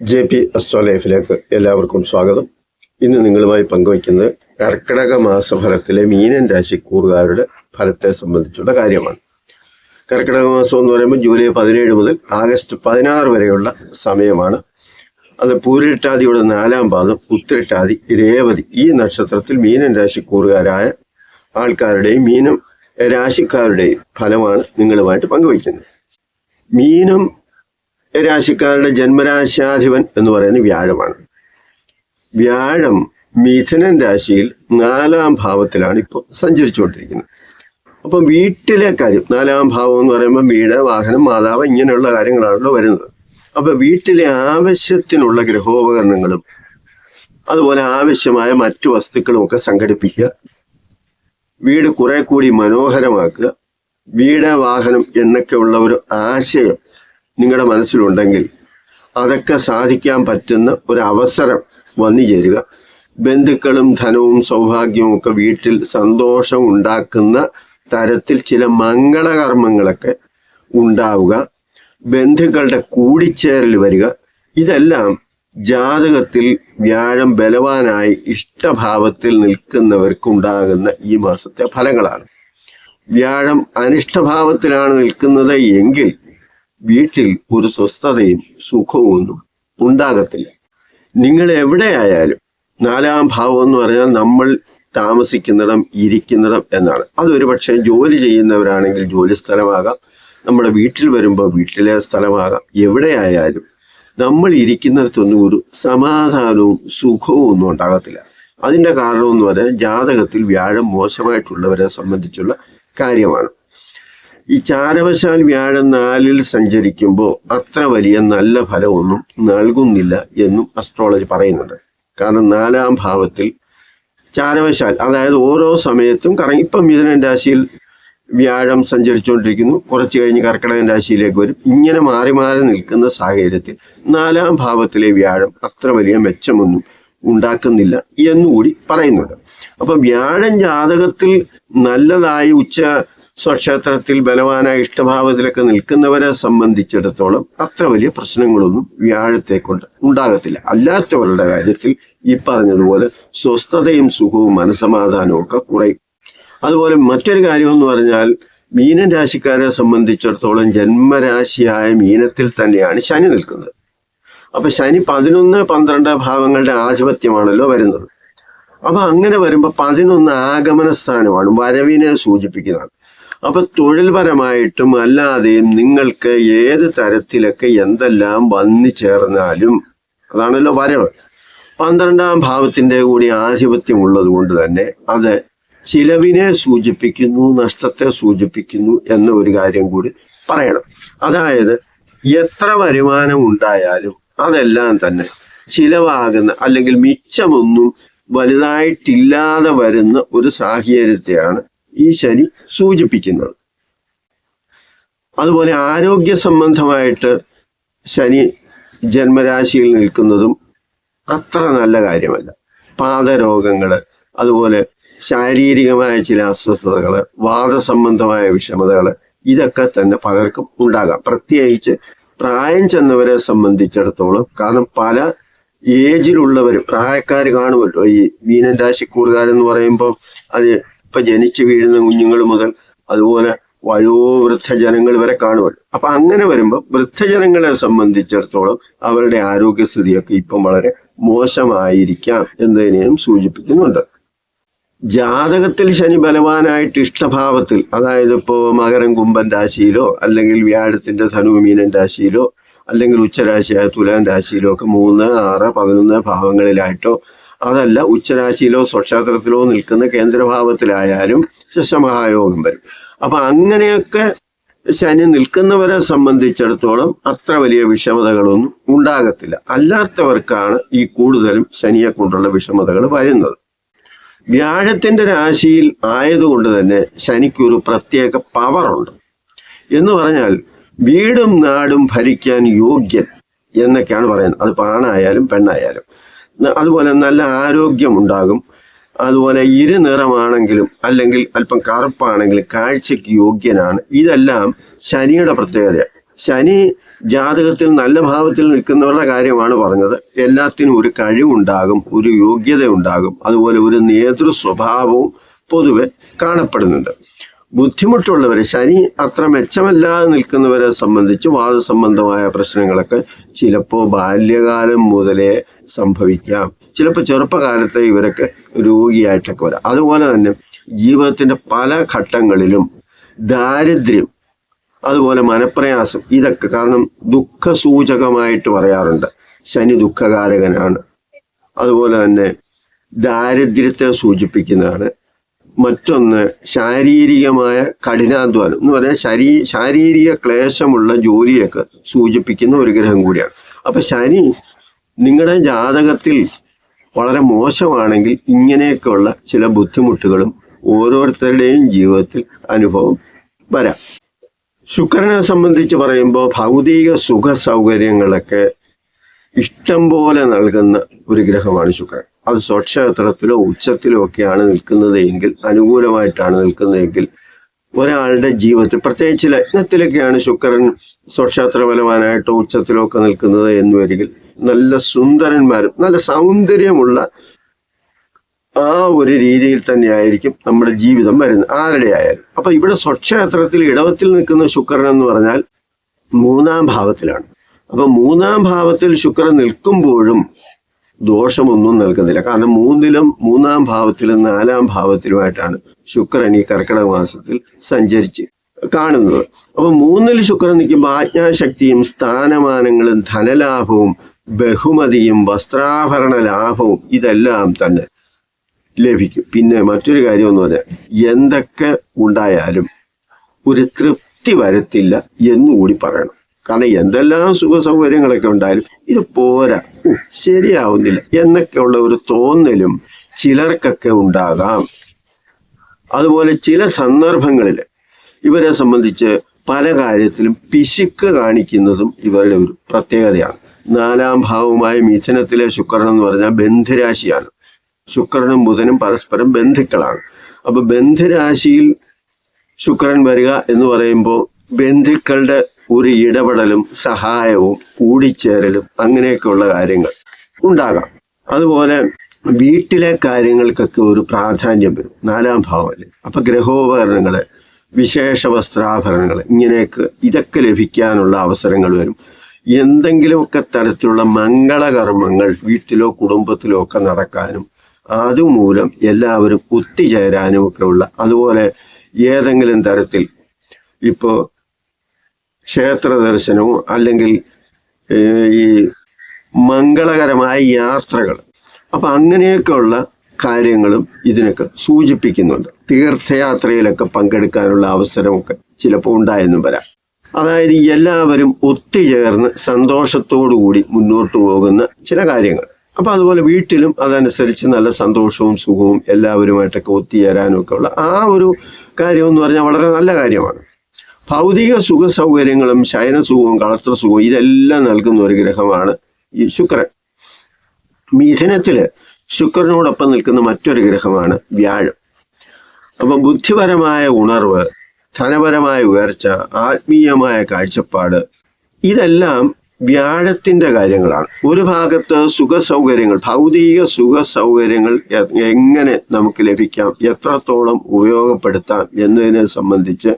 J P astro ലൈഫിലേക്ക് എല്ലാവർക്കും സ്വാഗതം. ഇന്ന് നിങ്ങളുമായി പങ്കുവയ്ക്കുന്നത് കർക്കിടക മാസഫലത്തിലെ മീനൻ രാശിക്കൂറുകാരുടെ ഫലത്തെ സംബന്ധിച്ചുള്ള കാര്യമാണ്. കർക്കിടക മാസം എന്ന് പറയുമ്പോൾ ജൂലൈ പതിനേഴ് മുതൽ ആഗസ്റ്റ് പതിനാറ് വരെയുള്ള സമയമാണ്. അത് പൂരിട്ടാതിയുടെ നാലാം പാദം ഉത്തരട്ടാതി രേവതി ഈ നക്ഷത്രത്തിൽ മീനൻ രാശിക്കൂറുകാരായ ആൾക്കാരുടെയും മീനം രാശിക്കാരുടെയും ഫലമാണ് നിങ്ങളുമായിട്ട് പങ്കുവയ്ക്കുന്നത്. മീനം രാശിക്കാരുടെ ജന്മരാശാധിപൻ എന്ന് പറയുന്നത് വ്യാഴമാണ്. വ്യാഴം മിഥുനൻ രാശിയിൽ നാലാം ഭാവത്തിലാണ് ഇപ്പോൾ സഞ്ചരിച്ചുകൊണ്ടിരിക്കുന്നത്. അപ്പം വീട്ടിലെ കാര്യം നാലാം ഭാവം എന്ന് പറയുമ്പോൾ വീട് വാഹനം മാതാവ് ഇങ്ങനെയുള്ള കാര്യങ്ങളാണല്ലോ വരുന്നത്. അപ്പൊ വീട്ടിലെ ആവശ്യത്തിനുള്ള ഗൃഹോപകരണങ്ങളും അതുപോലെ ആവശ്യമായ മറ്റു വസ്തുക്കളും ഒക്കെ സംഘടിപ്പിക്കുക. വീട് കുറെ കൂടി മനോഹരമാക്കുക. വീട് വാഹനം എന്നൊക്കെയുള്ള ഒരു ആശയം നിങ്ങളുടെ മനസ്സിലുണ്ടെങ്കിൽ അതൊക്കെ സാധിക്കാൻ പറ്റുന്ന ഒരു അവസരം വന്നു ചേരുക. ബന്ധുക്കളും ധനവും സൗഭാഗ്യവും ഒക്കെ വീട്ടിൽ സന്തോഷം ഉണ്ടാക്കുന്ന തരത്തിൽ ചില മംഗളകർമ്മങ്ങളൊക്കെ ഉണ്ടാവുക. ബന്ധുക്കളുടെ കൂടിച്ചേരൽ വരിക. ഇതെല്ലാം ജാതകത്തിൽ വ്യാഴം ബലവാനായി ഇഷ്ടഭാവത്തിൽ നിൽക്കുന്നവർക്കുണ്ടാകുന്ന ഈ മാസത്തെ ഫലങ്ങളാണ്. വ്യാഴം അനിഷ്ടഭാവത്തിലാണ് നിൽക്കുന്നത് എങ്കിൽ വീട്ടിൽ ഒരു സ്വസ്ഥതയും സുഖവും ഉണ്ടാകത്തില്ല. നിങ്ങൾ എവിടെയായാലും നാലാം ഭാവം എന്ന് പറഞ്ഞാൽ നമ്മൾ താമസിക്കുന്നിടം ഇരിക്കുന്നിടം എന്നാണ്. അതൊരു പക്ഷേ ജോലി ചെയ്യുന്നവരാണെങ്കിൽ ജോലി സ്ഥലമാകാം. നമ്മുടെ വീട്ടിൽ വരുമ്പോൾ വീട്ടിലെ സ്ഥലമാകാം. എവിടെയായാലും നമ്മൾ ഇരിക്കുന്നിടത്തൊന്നും ഒരു സമാധാനവും സുഖവും ഒന്നും ഉണ്ടാകത്തില്ല. അതിന്റെ കാരണം എന്ന് പറഞ്ഞാൽ ജാതകത്തിൽ വ്യാഴം മോശമായിട്ടുള്ളവരെ സംബന്ധിച്ചുള്ള കാര്യമാണ്. ഈ ചാരവശാൽ വ്യാഴം നാലിൽ സഞ്ചരിക്കുമ്പോൾ അത്ര വലിയ നല്ല ഫലമൊന്നും നൽകുന്നില്ല എന്നും അസ്ട്രോളജി പറയുന്നുണ്ട്. കാരണം നാലാം ഭാവത്തിൽ ചാരവശാൽ അതായത് ഓരോ സമയത്തും കറങ്ങി ഇപ്പം മിഥുനൻ രാശിയിൽ വ്യാഴം സഞ്ചരിച്ചുകൊണ്ടിരിക്കുന്നു. കുറച്ച് കഴിഞ്ഞ് കർക്കിടകൻ രാശിയിലേക്ക് വരും. ഇങ്ങനെ മാറി മാറി നിൽക്കുന്ന സാഹചര്യത്തിൽ നാലാം ഭാവത്തിലെ വ്യാഴം അത്ര വലിയ മെച്ചമൊന്നും ഉണ്ടാക്കുന്നില്ല എന്നുകൂടി പറയുന്നുണ്ട്. അപ്പൊ വ്യാഴം ജാതകത്തിൽ നല്ലതായി ഉച്ച സ്വക്ഷേത്രത്തിൽ ബലവാനായ ഇഷ്ടഭാവത്തിലൊക്കെ നിൽക്കുന്നവരെ സംബന്ധിച്ചിടത്തോളം അത്ര വലിയ പ്രശ്നങ്ങളൊന്നും വ്യാഴത്തെ കൊണ്ട് ഉണ്ടാകത്തില്ല. അല്ലാത്തവരുടെ കാര്യത്തിൽ ഈ പറഞ്ഞതുപോലെ സ്വസ്ഥതയും സുഖവും മനസമാധാനവും ഒക്കെ കുറയും. അതുപോലെ മറ്റൊരു കാര്യം എന്ന് പറഞ്ഞാൽ മീനൻ രാശിക്കാരെ സംബന്ധിച്ചിടത്തോളം ജന്മരാശിയായ മീനത്തിൽ തന്നെയാണ് ശനി നിൽക്കുന്നത്. അപ്പൊ ശനി പതിനൊന്ന് പന്ത്രണ്ട് ഭാവങ്ങളുടെ ആധിപത്യമാണല്ലോ വരുന്നത്. അപ്പൊ അങ്ങനെ വരുമ്പോൾ പതിനൊന്ന് ആഗമന സ്ഥാനമാണ് വരവിനെ സൂചിപ്പിക്കുന്നതാണ് അപ്പൊ തൊഴിൽപരമായിട്ടും അല്ലാതെയും നിങ്ങൾക്ക് ഏത് തരത്തിലൊക്കെ എന്തെല്ലാം വന്നു ചേർന്നാലും അതാണല്ലോ വരവ്. പന്ത്രണ്ടാം ഭാവത്തിന്റെ കൂടി ആധിപത്യം ഉള്ളത് കൊണ്ട് തന്നെ അത് ചിലവിനെ സൂചിപ്പിക്കുന്നു നഷ്ടത്തെ സൂചിപ്പിക്കുന്നു എന്ന ഒരു കാര്യം കൂടി പറയണം. അതായത് എത്ര വരുമാനം ഉണ്ടായാലും അതെല്ലാം തന്നെ ചിലവാകുന്ന അല്ലെങ്കിൽ മിച്ചമൊന്നും വലുതായിട്ടില്ലാതെ വരുന്ന ഒരു സാഹചര്യത്തെയാണ് ഈ ശനി സൂചിപ്പിക്കുന്നത് അതുപോലെ ആരോഗ്യ സംബന്ധമായിട്ട് ശനി ജന്മരാശിയിൽ നിൽക്കുന്നതും അത്ര നല്ല കാര്യമല്ല. പാദരോഗങ്ങൾ അതുപോലെ ശാരീരികമായ ചില അസ്വസ്ഥതകൾ വാദസംബന്ധമായ വിഷമതകൾ ഇതൊക്കെ തന്നെ പലർക്കും ഉണ്ടാകാം. പ്രത്യേകിച്ച് പ്രായം ചെന്നവരെ സംബന്ധിച്ചിടത്തോളം കാരണം പല ഏജിലുള്ളവർ പ്രായക്കാർ കാണുമല്ലോ ഈ മീനൻ രാശിക്കൂറുകാരെന്ന് പറയുമ്പോൾ അത് ഇപ്പൊ ജനിച്ചു വീഴുന്ന കുഞ്ഞുങ്ങൾ മുതൽ അതുപോലെ വയോ വൃദ്ധജനങ്ങൾ വരെ കാണുമല്ലോ അപ്പൊ അങ്ങനെ വരുമ്പോൾ വൃദ്ധജനങ്ങളെ സംബന്ധിച്ചിടത്തോളം അവരുടെ ആരോഗ്യസ്ഥിതിയൊക്കെ ഇപ്പം വളരെ മോശമായിരിക്കാം എന്നതിനെയും സൂചിപ്പിക്കുന്നുണ്ട്. ജാതകത്തിൽ ശനി ബലവാനായിട്ട് ഇഷ്ടഭാവത്തിൽ അതായത് ഇപ്പോൾ മകരം കുംഭൻ രാശിയിലോ അല്ലെങ്കിൽ വ്യാഴത്തിന്റെ ധനു മീനൻ രാശിയിലോ അല്ലെങ്കിൽ ഉച്ചരാശിയായ തുലാൻ രാശിയിലോ ഒക്കെ മൂന്ന് ആറ് പതിനൊന്ന് ഭാവങ്ങളിലായിട്ടോ അതല്ല ഉച്ചരാശിയിലോ സ്വക്ഷേത്രത്തിലോ നിൽക്കുന്ന കേന്ദ്രഭാവത്തിലായാലും ശശമഹായോഗം വരും. അപ്പൊ അങ്ങനെയൊക്കെ ശനി നിൽക്കുന്നവരെ സംബന്ധിച്ചിടത്തോളം അത്ര വലിയ വിഷമതകളൊന്നും ഉണ്ടാകത്തില്ല. അല്ലാത്തവർക്കാണ് ഈ കൂടുതലും ശനിയെ കൊണ്ടുള്ള വിഷമതകൾ വരുന്നത്. വ്യാഴത്തിന്റെ രാശിയിൽ ആയതുകൊണ്ട് തന്നെ ശനിക്കൊരു പ്രത്യേക പവറുണ്ട്. എന്ന് പറഞ്ഞാൽ വീടും നാടും ഭരിക്കാൻ യോഗ്യൻ എന്നൊക്കെയാണ് പറയുന്നത്. അത് പാണായാലും പെണ്ണായാലും. അതുപോലെ നല്ല ആരോഗ്യം ഉണ്ടാകും. അതുപോലെ ഇരുനിറമാണെങ്കിലും അല്ലെങ്കിൽ അല്പം കറുപ്പാണെങ്കിലും കാഴ്ചയ്ക്ക് യോഗ്യനാണ്. ഇതെല്ലാം ശനിയുടെ പ്രത്യേകത ശനി ജാതകത്തിൽ നല്ല ഭാവത്തിൽ നിൽക്കുന്നവരുടെ കാര്യമാണ് പറഞ്ഞത്. എല്ലാത്തിനും ഒരു കഴിവുണ്ടാകും ഒരു യോഗ്യത ഉണ്ടാകും അതുപോലെ ഒരു നേതൃ സ്വഭാവവും പൊതുവെ കാണപ്പെടുന്നുണ്ട്. ബുദ്ധിമുട്ടുള്ളവരെ ശനി അത്ര മെച്ചമല്ലാതെ നിൽക്കുന്നവരെ സംബന്ധിച്ച് വാദസംബന്ധമായ പ്രശ്നങ്ങളൊക്കെ ചിലപ്പോൾ ബാല്യകാലം മുതലേ സംഭവിക്കാം. ചിലപ്പോൾ ചെറുപ്പകാലത്തെ ഇവരൊക്കെ രോഗിയായിട്ടൊക്കെ വരാം. അതുപോലെ തന്നെ ജീവിതത്തിന്റെ പല ഘട്ടങ്ങളിലും ദാരിദ്ര്യം അതുപോലെ മനപ്രയാസം ഇതൊക്കെ കാരണം ദുഃഖസൂചകമായിട്ട് പറയാറുണ്ട്. ശനി ദുഃഖകാരകനാണ്. അതുപോലെ തന്നെ ദാരിദ്ര്യത്തെ സൂചിപ്പിക്കുന്നതാണ്. മറ്റൊന്ന് ശാരീരികമായ കഠിനാധ്വാനം എന്ന് പറഞ്ഞാൽ ശരീ ശാരീരിക ക്ലേശമുള്ള ജോലിയൊക്കെ സൂചിപ്പിക്കുന്ന ഒരു ഗ്രഹം കൂടിയാണ്. അപ്പം ശനി നിങ്ങളുടെ ജാതകത്തിൽ വളരെ മോശമാണെങ്കിൽ ഇങ്ങനെയൊക്കെയുള്ള ചില ബുദ്ധിമുട്ടുകളും ഓരോരുത്തരുടെയും ജീവിതത്തിൽ അനുഭവം വരാം. ശുക്രനെ സംബന്ധിച്ച് പറയുമ്പോൾ ഭൗതിക സുഖ സൗകര്യങ്ങളൊക്കെ ഇഷ്ടം പോലെ നൽകുന്ന ഒരു ഗ്രഹമാണ് ശുക്രൻ. അത് സ്വക്ഷേത്രത്തിലോ ഉച്ചത്തിലോ ഒക്കെയാണ് നിൽക്കുന്നത് എങ്കിൽ അനുകൂലമായിട്ടാണ് നിൽക്കുന്നതെങ്കിൽ ഒരാളുടെ ജീവിതത്തിൽ പ്രത്യേകിച്ച് ലഗ്നത്തിലൊക്കെയാണ് ശുക്രൻ സ്വക്ഷേത്ര ബലവാനായിട്ടോ ഉച്ചത്തിലോ ഒക്കെ നിൽക്കുന്നത് എന്ന് വരികിൽ നല്ല സുന്ദരന്മാരും നല്ല സൗന്ദര്യമുള്ള ആ ഒരു രീതിയിൽ തന്നെയായിരിക്കും നമ്മുടെ ജീവിതം വരുന്നത് ആരുടെ ആയാലും അപ്പൊ ഇവിടെ സ്വക്ഷേത്രത്തിൽ ഇടവത്തിൽ നിൽക്കുന്ന ശുക്രൻ എന്ന് പറഞ്ഞാൽ മൂന്നാം ഭാവത്തിലാണ്. അപ്പൊ മൂന്നാം ഭാവത്തിൽ ശുക്രൻ നിൽക്കുമ്പോഴും ദോഷമൊന്നും നൽകുന്നില്ല. കാരണം മൂന്നിലും മൂന്നാം ഭാവത്തിലും നാലാം ഭാവത്തിലുമായിട്ടാണ് ശുക്രൻ ഈ കർക്കിടക മാസത്തിൽ സഞ്ചരിച്ച് കാണുന്നത്. അപ്പൊ മൂന്നിൽ ശുക്രൻ നിൽക്കുമ്പോൾ ആജ്ഞാശക്തിയും സ്ഥാനമാനങ്ങളും ധനലാഭവും ബഹുമതിയും വസ്ത്രാഭരണ ലാഭവും ഇതെല്ലാം തന്നെ ലഭിക്കും. പിന്നെ മറ്റൊരു കാര്യം എന്ന് പറഞ്ഞാൽ എന്തൊക്കെ ഉണ്ടായാലും ഒരു തൃപ്തി വരത്തില്ല എന്നുകൂടി പറയണം. കാരണം എന്തെല്ലാം സുഖ സൗകര്യങ്ങളൊക്കെ ഉണ്ടായാലും ഇത് പോരാ. ശരിയാവുന്നില്ല. എന്നൊക്കെയുള്ള ഒരു തോന്നലും ചിലർക്കൊക്കെ ഉണ്ടാകാം. അതുപോലെ ചില സന്ദർഭങ്ങളിൽ ഇവരെ സംബന്ധിച്ച് പല കാര്യത്തിലും പിശുക്ക് കാണിക്കുന്നതും ഇവരുടെ ഒരു പ്രത്യേകതയാണ്. നാലാം ഭാവമായ മിഥുനത്തിലെ ശുക്രൻ എന്ന് പറഞ്ഞാൽ ബന്ധുരാശിയാണ്. ശുക്രനും ബുധനും പരസ്പരം ബന്ധുക്കളാണ്. അപ്പൊ ബന്ധുരാശിയിൽ ശുക്രൻ വരിക എന്ന് പറയുമ്പോൾ ബന്ധുക്കളുടെ ഒരു ഇടപെടലും സഹായവും കൂടിച്ചേരലും അങ്ങനെയൊക്കെയുള്ള കാര്യങ്ങൾ ഉണ്ടാകാം. അതുപോലെ വീട്ടിലെ കാര്യങ്ങൾക്കൊക്കെ ഒരു പ്രാധാന്യം വരും നാലാം ഭാവമല്ലേ അപ്പൊ ഗ്രഹോപകരണങ്ങൾ വിശേഷ വസ്ത്രാഭരണങ്ങൾ ഇങ്ങനെയൊക്കെ ഇതൊക്കെ ലഭിക്കാനുള്ള അവസരങ്ങൾ വരും. എന്തെങ്കിലുമൊക്കെ തരത്തിലുള്ള മംഗളകർമ്മങ്ങൾ വീട്ടിലോ കുടുംബത്തിലോ ഒക്കെ നടക്കാനും അതുമൂലം എല്ലാവരും ഒത്തുചേരാനും ഒക്കെ ഉള്ള അതുപോലെ ഏതെങ്കിലും തരത്തിൽ ഇപ്പോൾ ക്ഷേത്ര ദർശനവും അല്ലെങ്കിൽ ഈ മംഗളകരമായ യാത്രകൾ. അപ്പൊ അങ്ങനെയൊക്കെയുള്ള കാര്യങ്ങളും ഇതിനൊക്കെ സൂചിപ്പിക്കുന്നുണ്ട്. തീർത്ഥയാത്രയിലൊക്കെ പങ്കെടുക്കാനുള്ള അവസരമൊക്കെ ചിലപ്പോൾ ഉണ്ടായെന്നും വരാം. അതായത് എല്ലാവരും ഒത്തുചേർന്ന് സന്തോഷത്തോടുകൂടി മുന്നോട്ട് പോകുന്ന ചില കാര്യങ്ങൾ. അപ്പൊ അതുപോലെ വീട്ടിലും അതനുസരിച്ച് നല്ല സന്തോഷവും സുഖവും എല്ലാവരുമായിട്ടൊക്കെ ഒത്തുചേരാനും ഒക്കെ ഉള്ള ആ ഒരു കാര്യം എന്ന് പറഞ്ഞാൽ വളരെ നല്ല കാര്യമാണ്. ഭൗതിക സുഖ സൗകര്യങ്ങളും ശയനസുഖവും കളത്രസുഖവും ഇതെല്ലാം നൽകുന്ന ഒരു ഗ്രഹമാണ് ഈ ശുക്രൻ. മിഥുനത്തിൽ ശുക്രനോടൊപ്പം നിൽക്കുന്ന മറ്റൊരു ഗ്രഹമാണ് വ്യാഴം. അപ്പം ബുദ്ധിപരമായ ഉണർവ് ധനപരമായ ഉയർച്ച ആത്മീയമായ കാഴ്ചപ്പാട് ഇതെല്ലാം വ്യാഴത്തിന്റെ കാര്യങ്ങളാണ്. ഒരു ഭാഗത്ത് സുഖ സൗകര്യങ്ങൾ ഭൗതിക സുഖ സൗകര്യങ്ങൾ എങ്ങനെ നമുക്ക് ലഭിക്കാം എത്രത്തോളം ഉപയോഗപ്പെടുത്താം എന്നതിനെ സംബന്ധിച്ച്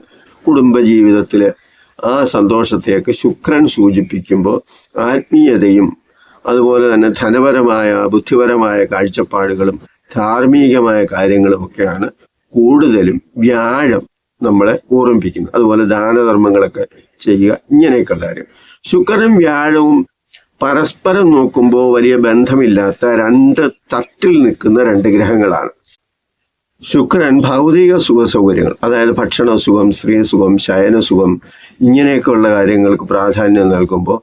കുടുംബജീവിതത്തിൽ ആ സന്തോഷത്തെയൊക്കെ ശുക്രൻ സൂചിപ്പിക്കുമ്പോൾ ആത്മീയതയും അതുപോലെ തന്നെ ധനപരമായ ബുദ്ധിപരമായ കാഴ്ചപ്പാടുകളും ധാർമ്മികമായ കാര്യങ്ങളും ഒക്കെയാണ് കൂടുതലും വ്യാഴം നമ്മളെ ഓർമ്മിപ്പിക്കുന്നത് അതുപോലെ ദാനധർമ്മങ്ങളൊക്കെ ചെയ്യുക ഇങ്ങനെയൊക്കെയുള്ള കാര്യം. ശുക്രനും വ്യാഴവും പരസ്പരം നോക്കുമ്പോൾ വലിയ ബന്ധമില്ലാത്ത രണ്ട് തട്ടിൽ നിൽക്കുന്ന രണ്ട് ഗ്രഹങ്ങളാണ്. ശുക്രൻ ഭൗതിക സുഖ സൗകര്യങ്ങൾ അതായത് ഭക്ഷണ സുഖം സ്ത്രീ സുഖം ശയന സുഖം ഇങ്ങനെയൊക്കെയുള്ള കാര്യങ്ങൾക്ക് പ്രാധാന്യം നൽകുമ്പോൾ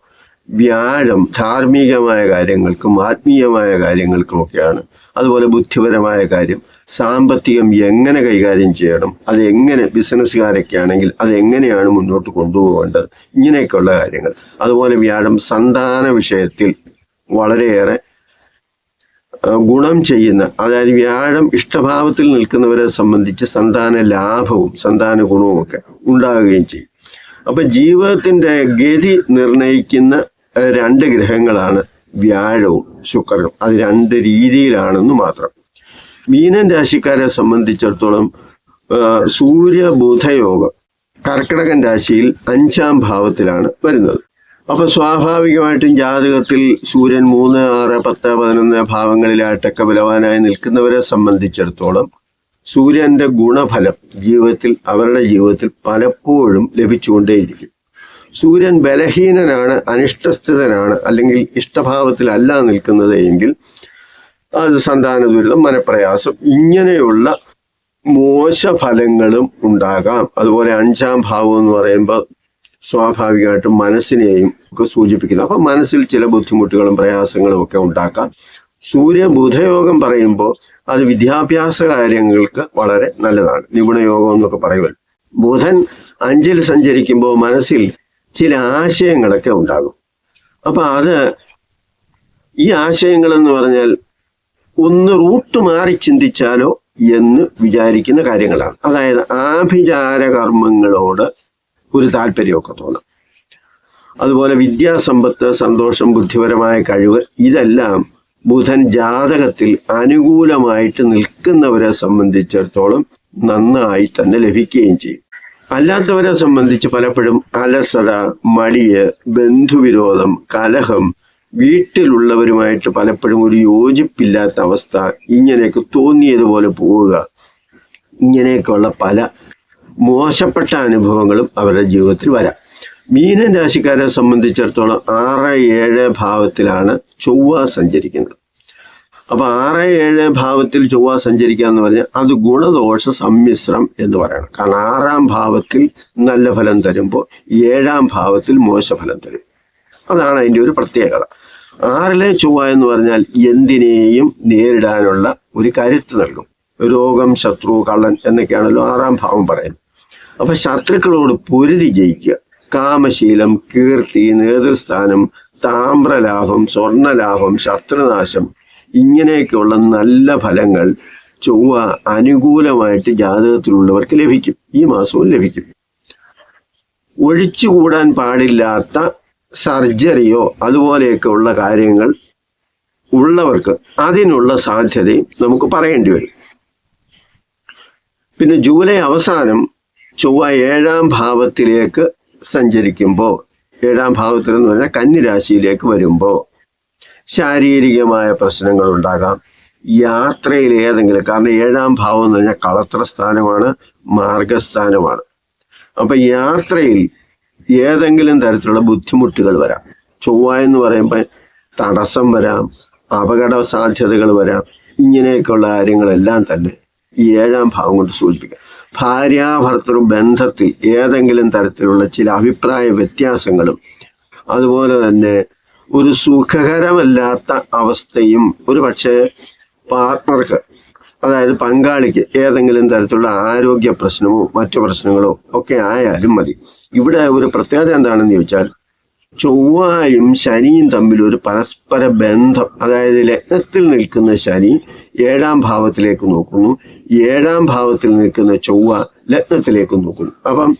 വ്യാഴം ധാർമ്മികമായ കാര്യങ്ങൾക്കും ആത്മീയമായ കാര്യങ്ങൾക്കും ഒക്കെയാണ് അതുപോലെ ബുദ്ധിപരമായ കാര്യം സാമ്പത്തികം എങ്ങനെ കൈകാര്യം ചെയ്യണം? അത് എങ്ങനെ ബിസിനസ്സുകാരൊക്കെ ആണെങ്കിൽ അത് എങ്ങനെയാണ് മുന്നോട്ട് കൊണ്ടുപോകേണ്ടത്? ഇങ്ങനെയൊക്കെയുള്ള കാര്യങ്ങൾ. അതുപോലെ വ്യാഴം സന്താന വിഷയത്തിൽ വളരെയേറെ ഗുണം ചെയ്യുന്ന അതായത് വ്യാഴം ഇഷ്ടഭാവത്തിൽ നിൽക്കുന്നവരെ സംബന്ധിച്ച് സന്താന ലാഭവും സന്താന ഗുണവും ഒക്കെ ഉണ്ടാകുകയും ചെയ്യും. അപ്പൊ ജീവിതത്തിന്റെ ഗതി നിർണയിക്കുന്ന രണ്ട് ഗ്രഹങ്ങളാണ് വ്യാഴവും ശുക്രനും. അത് രണ്ട് രീതിയിലാണെന്ന് മാത്രം. മീനൻ രാശിക്കാരെ സംബന്ധിച്ചിടത്തോളം സൂര്യബുധയോഗം സൂര്യ ബുധയോഗം കർക്കിടകൻ രാശിയിൽ അഞ്ചാം ഭാവത്തിലാണ് വരുന്നത്. അപ്പൊ സ്വാഭാവികമായിട്ടും ജാതകത്തിൽ സൂര്യൻ മൂന്ന് ആറ് പത്ത് പതിനൊന്ന് ഭാവങ്ങളിലായിട്ടൊക്കെ ബലവാനായി നിൽക്കുന്നവരെ സംബന്ധിച്ചിടത്തോളം സൂര്യന്റെ ഗുണഫലം ജീവിതത്തിൽ അവരുടെ ജീവിതത്തിൽ പലപ്പോഴും ലഭിച്ചുകൊണ്ടേയിരിക്കും. സൂര്യൻ ബലഹീനനാണ് അനിഷ്ടസ്ഥിതനാണ് അല്ലെങ്കിൽ ഇഷ്ടഭാവത്തിലല്ല നിൽക്കുന്നത് എങ്കിൽ അത് സന്താന ദുരിതം മനപ്രയാസം ഇങ്ങനെയുള്ള മോശഫലങ്ങളും ഉണ്ടാകാം. അതുപോലെ അഞ്ചാം ഭാവം എന്ന് പറയുമ്പോൾ സ്വാഭാവികമായിട്ടും മനസ്സിനെയും ഒക്കെ സൂചിപ്പിക്കുന്നു. അപ്പൊ മനസ്സിൽ ചില ബുദ്ധിമുട്ടുകളും പ്രയാസങ്ങളും ഒക്കെ ഉണ്ടാക്കാം. സൂര്യ ബുധയോഗം പറയുമ്പോൾ അത് വിദ്യാഭ്യാസ കാര്യങ്ങൾക്ക് വളരെ നല്ലതാണ്. നിപുണയോഗം എന്നൊക്കെ പറയുമല്ലോ ബുധൻ അഞ്ചിൽ സഞ്ചരിക്കുമ്പോൾ മനസ്സിൽ ചില ആശയങ്ങളൊക്കെ ഉണ്ടാകും. അപ്പൊ അത് ഈ ആശയങ്ങളെന്ന് പറഞ്ഞാൽ ഒന്ന് റൂട്ട് മാറി ചിന്തിച്ചാലോ എന്ന് വിചാരിക്കുന്ന കാര്യങ്ങളാണ്. അതായത് ആഭിചാര കർമ്മങ്ങളോട് ഒരു താല്പര്യമൊക്കെ തോന്നാം. അതുപോലെ വിദ്യാസമ്പത്ത് സന്തോഷം ബുദ്ധിപരമായ കഴിവ് ഇതെല്ലാം ബുധൻ ജാതകത്തിൽ അനുകൂലമായിട്ട് നിൽക്കുന്നവരെ സംബന്ധിച്ചിടത്തോളം നന്നായി തന്നെ ലഭിക്കുകയും ചെയ്യും. അല്ലാത്തവരെ സംബന്ധിച്ച് പലപ്പോഴും അലസത മടിയ് ബന്ധുവിരോധം കലഹം വീട്ടിലുള്ളവരുമായിട്ട് പലപ്പോഴും ഒരു യോജിപ്പില്ലാത്ത അവസ്ഥ ഇങ്ങനെയൊക്കെ തോന്നിയതുപോലെ പോവുക. ഇങ്ങനെയൊക്കെയുള്ള പല മോശപ്പെട്ട അനുഭവങ്ങളും അവരുടെ ജീവിതത്തിൽ വരാം. മീനൻ രാശിക്കാരെ സംബന്ധിച്ചിടത്തോളം ആറ് ഏഴ് ഭാവത്തിലാണ് ചൊവ്വ സഞ്ചരിക്കുന്നത്. അപ്പൊ ആറ് ഏഴ് ഭാവത്തിൽ ചൊവ്വ സഞ്ചരിക്കുക എന്ന് പറഞ്ഞാൽ അത് ഗുണദോഷ സമ്മിശ്രം എന്ന് പറയണം. കാരണം ആറാം ഭാവത്തിൽ നല്ല ഫലം തരുമ്പോൾ ഏഴാം ഭാവത്തിൽ മോശഫലം തരും. അതാണ് അതിന്റെ ഒരു പ്രത്യേകത. ആറിലെ ചൊവ്വ എന്ന് പറഞ്ഞാൽ എന്തിനേയും നേരിടാനുള്ള ഒരു കരുത്ത് നൽകും. രോഗം ശത്രു കള്ളൻ എന്നൊക്കെയാണല്ലോ ആറാം ഭാവം പറയുന്നത്. അപ്പൊ ശത്രുക്കളോട് പൊരുതി ജയിക്കുക. കാമശീലം കീർത്തി നേതൃസ്ഥാനം താമ്രലാഭം സ്വർണലാഭം ശത്രുനാശം ഇങ്ങനെയൊക്കെയുള്ള നല്ല ഫലങ്ങൾ ചൊവ്വ അനുകൂലമായിട്ട് ജാതകത്തിലുള്ളവർക്ക് ലഭിക്കും. ഈ മാസവും ലഭിക്കും. ഒഴിച്ചുകൂടാൻ പാടില്ലാത്ത സർജറിയോ അതുപോലെയൊക്കെ ഉള്ള കാര്യങ്ങൾ ഉള്ളവർക്ക് അതിനുള്ള സാധ്യതയും നമുക്ക് പറയേണ്ടി വരും. പിന്നെ ജൂലൈ അവസാനം ചൊവ്വ ഏഴാം ഭാവത്തിലേക്ക് സഞ്ചരിക്കുമ്പോൾ ഏഴാം ഭാവത്തിൽ എന്ന് പറഞ്ഞാൽ കന്നിരാശിയിലേക്ക് വരുമ്പോൾ ശാരീരികമായ പ്രശ്നങ്ങൾ ഉണ്ടാകാം. യാത്രയിൽ ഏതെങ്കിലും കാരണം ഏഴാം ഭാവം എന്ന് പറഞ്ഞാൽ കളത്ര സ്ഥാനമാണ് മാർഗസ്ഥാനമാണ്. അപ്പൊ യാത്രയിൽ ഏതെങ്കിലും തരത്തിലുള്ള ബുദ്ധിമുട്ടുകൾ വരാം. ചൊവ്വ എന്ന് പറയുമ്പോൾ തടസ്സം വരാം അപകട സാധ്യതകൾ വരാം ഇങ്ങനെയൊക്കെയുള്ള കാര്യങ്ങളെല്ലാം തന്നെ ഈ ഏഴാം ഭാവം കൊണ്ട് സൂചിപ്പിക്കാം. ഭാര്യാഭർത്തൃ ബന്ധത്തിൽ ഏതെങ്കിലും തരത്തിലുള്ള ചില അഭിപ്രായ വ്യത്യാസങ്ങളും അതുപോലെ തന്നെ ഒരു സുഖകരമല്ലാത്ത അവസ്ഥയും ഒരു പക്ഷേ പാർട്ട്ണർക്ക് അതായത് പങ്കാളിക്ക് ഏതെങ്കിലും തരത്തിലുള്ള ആരോഗ്യ പ്രശ്നമോ മറ്റു പ്രശ്നങ്ങളോ ഒക്കെ ആയാലും മതി. ഇവിടെ ഒരു പ്രത്യേകത എന്താണെന്ന് ചോദിച്ചാൽ ചൊവ്വായും ശനിയും തമ്മിൽ ഒരു പരസ്പര ബന്ധം അതായത് ലഗ്നത്തിൽ നിൽക്കുന്ന ശനി ഏഴാം ഭാവത്തിലേക്ക് നോക്കുന്നു. ഏഴാം ഭാവത്തിൽ നിൽക്കുന്ന ചൊവ്വ ലഗ്നത്തിലേക്ക് നോക്കുന്നു. അപ്പം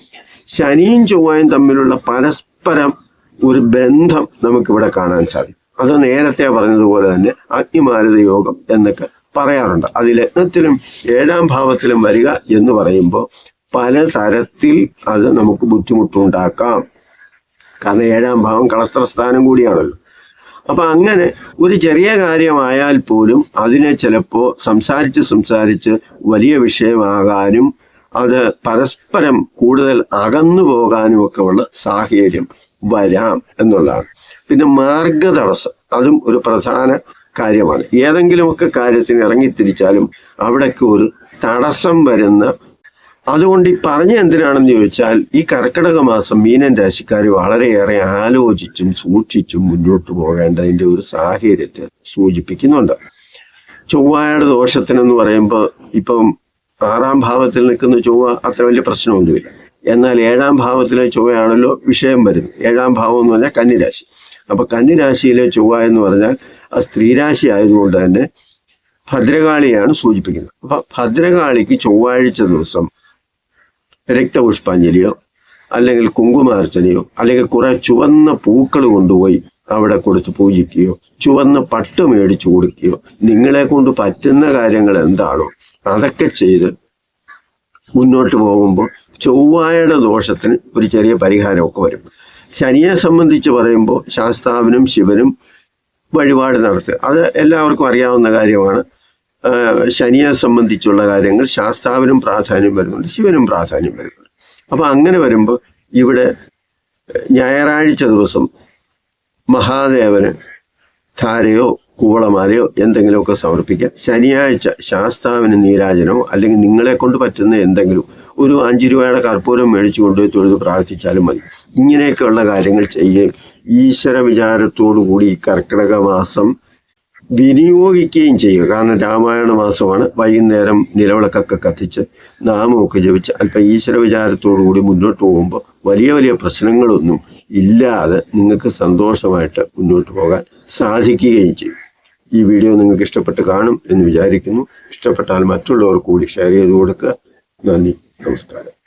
ശനിയും ചൊവ്വായും തമ്മിലുള്ള പരസ്പരം ഒരു ബന്ധം നമുക്കിവിടെ കാണാൻ സാധിക്കും. അത് നേരത്തെ പറഞ്ഞതുപോലെ തന്നെ അഗ്നിമാരുത യോഗം എന്നൊക്കെ പറയാറുണ്ട്. അത് ലഗ്നത്തിലും ഏഴാം ഭാവത്തിലും വരിക എന്ന് പറയുമ്പോൾ പലതരത്തിൽ അത് നമുക്ക് ബുദ്ധിമുട്ടുണ്ടാക്കാം. കാരണം ഏഴാം ഭാവം കളത്രസ്ഥാനം കൂടിയാണല്ലോ. അപ്പൊ അങ്ങനെ ഒരു ചെറിയ കാര്യമായാൽ പോലും അതിനെ ചിലപ്പോൾ സംസാരിച്ച് സംസാരിച്ച് വലിയ വിഷയമാകാനും അത് പരസ്പരം കൂടുതൽ അകന്നു പോകാനും ഒക്കെ ഉള്ള സാഹചര്യം വരാം എന്നുള്ളതാണ്. പിന്നെ മാർഗതടസ്സം അതും ഒരു പ്രധാന കാര്യമാണ്. ഏതെങ്കിലുമൊക്കെ കാര്യത്തിന് ഇറങ്ങിത്തിരിച്ചാലും അവിടേക്ക് ഒരു തടസ്സം വരുന്ന അതുകൊണ്ട് ഈ പറഞ്ഞ എന്തിനാണെന്ന് ചോദിച്ചാൽ ഈ കർക്കിടക മാസം മീനൻ രാശിക്കാർ വളരെയേറെ ആലോചിച്ചും സൂക്ഷിച്ചും മുന്നോട്ട് പോകേണ്ടതിന്റെ ഒരു സാഹചര്യത്തെ സൂചിപ്പിക്കുന്നുണ്ട്. ചൊവ്വയുടെ ദോഷത്തിനെന്ന് പറയുമ്പോൾ ഇപ്പം ആറാം ഭാവത്തിൽ നിൽക്കുന്ന ചൊവ്വ അത്ര വലിയ പ്രശ്നമൊന്നുമില്ല. എന്നാൽ ഏഴാം ഭാവത്തിലെ ചൊവ്വയാണല്ലോ വിഷയം വരുന്നത്. ഏഴാം ഭാവം എന്ന് പറഞ്ഞാൽ കന്നിരാശി. അപ്പൊ കന്നിരാശിയിലെ ചൊവ്വ എന്ന് പറഞ്ഞാൽ അത് സ്ത്രീരാശി ആയതുകൊണ്ട് തന്നെ ഭദ്രകാളിയാണ് സൂചിപ്പിക്കുന്നത്. അപ്പൊ ഭദ്രകാളിക്ക് ചൊവ്വാഴ്ച ദിവസം രക്തപുഷ്പാഞ്ജലിയോ അല്ലെങ്കിൽ കുങ്കുമാർച്ചനയോ അല്ലെങ്കിൽ കുറെ ചുവന്ന പൂക്കൾ കൊണ്ടുപോയി അവിടെ കൊടുത്ത് പൂജിക്കുകയോ ചുവന്ന പട്ട് മേടിച്ചു കൊടുക്കുകയോ നിങ്ങളെ കൊണ്ട് പറ്റുന്ന കാര്യങ്ങൾ എന്താണോ അതൊക്കെ ചെയ്ത് മുന്നോട്ട് പോകുമ്പോൾ ചൊവ്വായുടെ ദോഷത്തിന് ഒരു ചെറിയ പരിഹാരമൊക്കെ വരും. ശനിയെ സംബന്ധിച്ച് പറയുമ്പോൾ ശാസ്താവിനും ശിവനും വഴിപാട് നടത്തുക. അത് എല്ലാവർക്കും അറിയാവുന്ന കാര്യമാണ്. ശനിയെ സംബന്ധിച്ചുള്ള കാര്യങ്ങൾ ശാസ്താവിനും പ്രാധാന്യം വരുന്നുണ്ട് ശിവനും പ്രാധാന്യം വരുന്നുണ്ട്. അപ്പൊ അങ്ങനെ വരുമ്പോൾ ഇവിടെ ഞായറാഴ്ച ദിവസം മഹാദേവന് ധാരയോ കൂവളമാലയോ എന്തെങ്കിലുമൊക്കെ സമർപ്പിക്കുക ശനിയാഴ്ച ശാസ്താവിന് നീരാജനോ അല്ലെങ്കിൽ നിങ്ങളെ കൊണ്ട് പറ്റുന്ന എന്തെങ്കിലും ഒരു അഞ്ച് രൂപയുടെ കർപ്പൂരം മേടിച്ചു കൊണ്ടുപോയി തൊഴുത് പ്രാർത്ഥിച്ചാലും മതി. ഇങ്ങനെയൊക്കെയുള്ള കാര്യങ്ങൾ ചെയ്യുകയും ഈശ്വര വിചാരത്തോടു കൂടി കർക്കിടക മാസം വിനിയോഗിക്കുകയും ചെയ്യുക. കാരണം രാമായണ മാസമാണ്. വൈകുന്നേരം നിലവിളക്കൊക്കെ കത്തിച്ച് നാമമൊക്കെ ജപിച്ച് അല്പം ഈശ്വര വിചാരത്തോടു കൂടി മുന്നോട്ട് പോകുമ്പോൾ വലിയ വലിയ പ്രശ്നങ്ങളൊന്നും ഇല്ലാതെ നിങ്ങൾക്ക് സന്തോഷമായിട്ട് മുന്നോട്ട് പോകാൻ സാധിക്കുകയും ചെയ്യും. ഈ വീഡിയോ നിങ്ങൾക്ക് ഇഷ്ടപ്പെട്ട് കാണും എന്ന് വിചാരിക്കുന്നു. ഇഷ്ടപ്പെട്ടാൽ മറ്റുള്ളവർ കൂടി ഷെയർ ചെയ്ത് കൊടുക്കുക. നന്ദി. നമസ്കാരം.